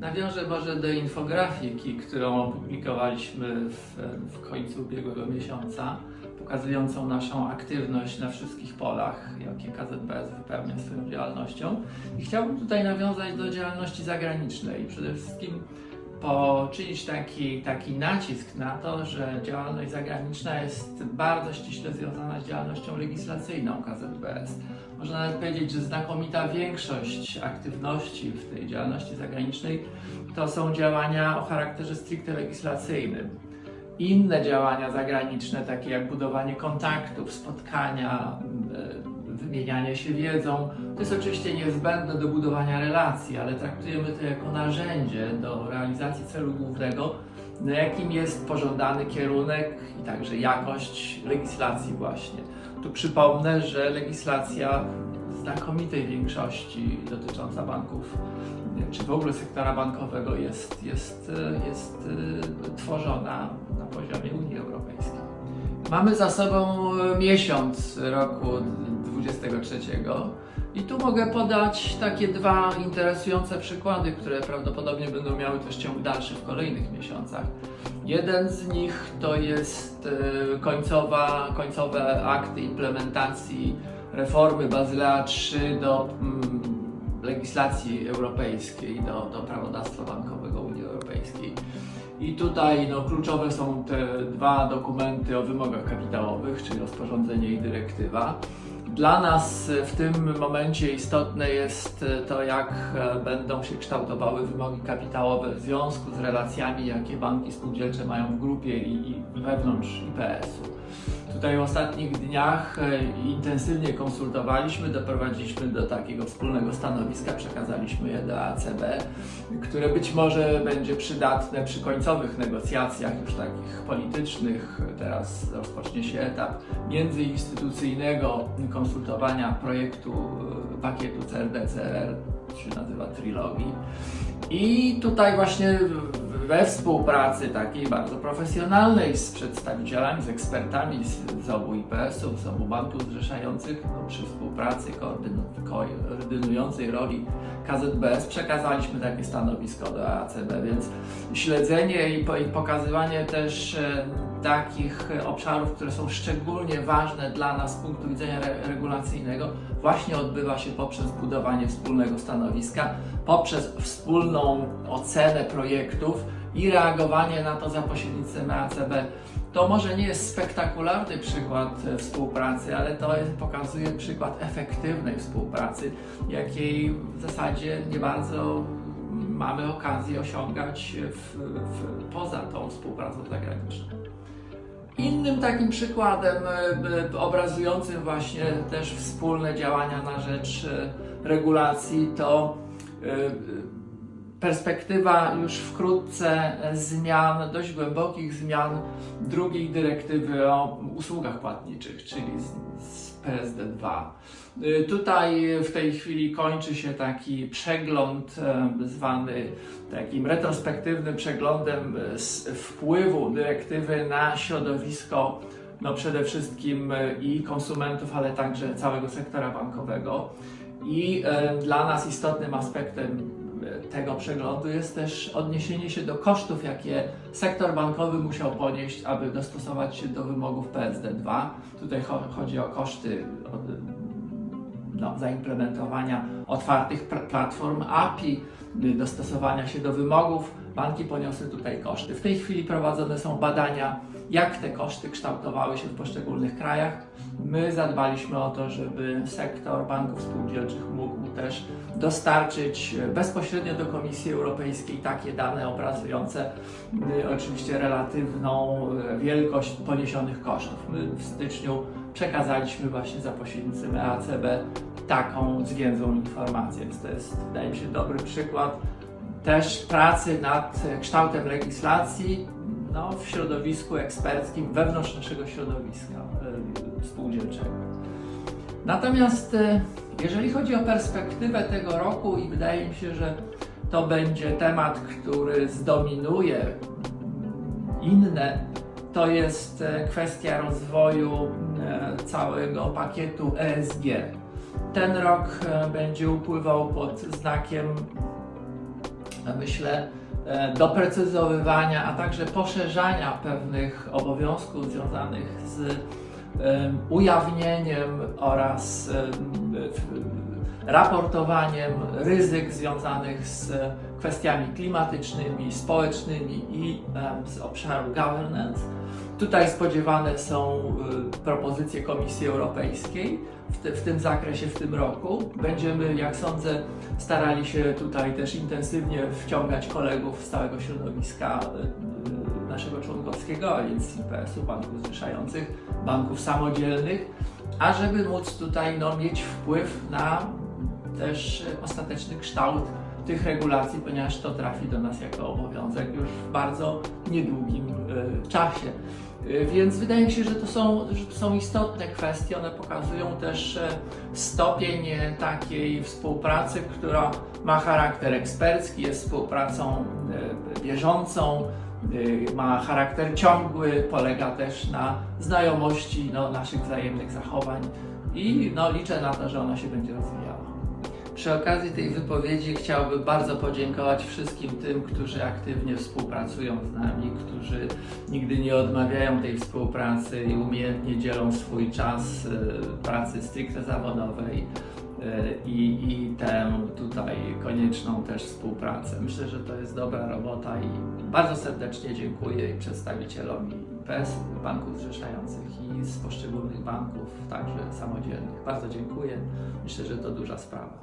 Nawiążę może do infografiki, którą opublikowaliśmy w, w końcu ubiegłego miesiąca, pokazującą naszą aktywność na wszystkich polach, jakie KZBS wypełnia swoją działalnością. I chciałbym tutaj nawiązać do działalności zagranicznej. Przede wszystkim poczynić taki, taki nacisk na to, że działalność zagraniczna jest bardzo ściśle związana z działalnością legislacyjną KZBS. Można nawet powiedzieć, że znakomita większość aktywności w tej działalności zagranicznej to są działania o charakterze stricte legislacyjnym. Inne działania zagraniczne, takie jak budowanie kontaktów, spotkania, e, wymienianie się wiedzą, to jest oczywiście niezbędne do budowania relacji, ale traktujemy to jako narzędzie do realizacji celu głównego, na jakim jest pożądany kierunek i także jakość legislacji właśnie. Tu przypomnę, że legislacja znakomitej większości dotycząca banków, czy w ogóle sektora bankowego jest, jest, jest y, tworzona na poziomie Unii Europejskiej. Mamy za sobą miesiąc roku 23 i tu mogę podać takie dwa interesujące przykłady, które prawdopodobnie będą miały też ciąg dalszy w kolejnych miesiącach. Jeden z nich to jest e, końcowa, końcowe akty implementacji reformy Bazylea III do mm, legislacji europejskiej, do, do prawodawstwa bankowego Unii Europejskiej. I tutaj no, kluczowe są te dwa dokumenty o wymogach kapitałowych, czyli rozporządzenie i dyrektywa. Dla nas w tym momencie istotne jest to, jak e, będą się kształtowały wymogi kapitałowe w związku z relacjami, jakie banki spółdzielcze mają w grupie i wewnątrz IPS-u. Tutaj w ostatnich dniach e, intensywnie konsultowaliśmy, doprowadziliśmy do takiego wspólnego stanowiska, przekazaliśmy je do ACB, które być może będzie przydatne przy końcowych negocjacjach już takich politycznych. Teraz rozpocznie się etap międzyinstytucyjnego konsultowania projektu e, pakietu CRD-CRR, się nazywa Trilogii. I tutaj właśnie we współpracy takiej bardzo profesjonalnej z przedstawicielami, z ekspertami z, z obu IPS-ów, z obu banków zrzeszających, no, przy współpracy koordynu- koordynującej roli KZBS przekazaliśmy takie stanowisko do ACB, więc śledzenie i, po, i pokazywanie też e, takich obszarów, które są szczególnie ważne dla nas z punktu widzenia re, regulacyjnego, właśnie odbywa się poprzez budowanie wspólnego stanowiska, poprzez wspólną ocenę projektów i reagowanie na to za pośrednictwem ACB. To może nie jest spektakularny przykład e, współpracy, ale to pokazuje przykład efektywnej współpracy, jakiej w zasadzie nie bardzo mamy okazję osiągać w, w, poza tą współpracą zagraniczną. Innym takim przykładem e, obrazującym właśnie też wspólne działania na rzecz e, regulacji to perspektywa już wkrótce zmian, dość głębokich zmian drugiej dyrektywy o usługach płatniczych, czyli z, z PSD2. Y, Tutaj w tej chwili kończy się taki przegląd e, zwany takim retrospektywnym przeglądem e, wpływu dyrektywy na środowisko, no przede wszystkim e, i konsumentów, ale także całego sektora bankowego. I dla nas istotnym aspektem tego przeglądu jest też odniesienie się do kosztów, jakie sektor bankowy musiał ponieść, aby dostosować się do wymogów PSD2. Tutaj cho- chodzi o koszty no, zaimplementowania otwartych platform API, dostosowania się do wymogów. Banki poniosły tutaj koszty. W tej chwili prowadzone są badania, jak te koszty kształtowały się w poszczególnych krajach. My zadbaliśmy o to, żeby sektor banków spółdzielczych mógł też dostarczyć bezpośrednio do Komisji Europejskiej takie dane obrazujące y, oczywiście relatywną e, wielkość poniesionych kosztów. My w styczniu przekazaliśmy właśnie za pośrednictwem EACB taką zwięzłą informację, więc to jest, wydaje mi się, dobry przykład też pracy nad kształtem legislacji no, w środowisku eksperckim wewnątrz naszego środowiska e, spółdzielczego. Natomiast e, jeżeli chodzi o perspektywę tego roku i wydaje mi się, że to będzie temat, który zdominuje mm, inne, to jest e, kwestia rozwoju całego pakietu ESG. Ten rok będzie upływał pod znakiem myślę, doprecyzowywania, a także poszerzania pewnych obowiązków związanych z em, ujawnieniem oraz w- raportowaniem ryzyk związanych z kwestiami klimatycznymi, społecznymi i z obszaru governance. Tutaj spodziewane są y, propozycje Komisji Europejskiej w, te, w tym zakresie w tym roku. Będziemy, jak sądzę, starali się tutaj też intensywnie wciągać kolegów z całego środowiska y, y, naszego członkowskiego, a więc IPS-u, banków zrzeszających, banków samodzielnych, ażeby móc tutaj no, mieć wpływ na też ostateczny kształt tych regulacji, ponieważ to trafi do nas jako obowiązek już w bardzo niedługim y, czasie. Y, Więc wydaje mi się, że to są, że to są istotne kwestie. One pokazują też e, stopień e, takiej współpracy, która ma charakter ekspercki, jest współpracą e, bieżącą, ma charakter ciągły, polega też na znajomości no, naszych wzajemnych zachowań i no, liczę na to, że ona się będzie rozwijała. Przy okazji tej wypowiedzi chciałbym bardzo podziękować wszystkim tym, którzy aktywnie współpracują z nami, którzy nigdy nie odmawiają tej współpracy i umiejętnie dzielą swój czas e, pracy stricte zawodowej i, i tę tutaj konieczną też współpracę. Myślę, że to jest dobra robota i bardzo serdecznie dziękuję i przedstawicielom IPS, banków zrzeszających i z poszczególnych banków, także samodzielnych. Bardzo dziękuję. Myślę, że to duża sprawa.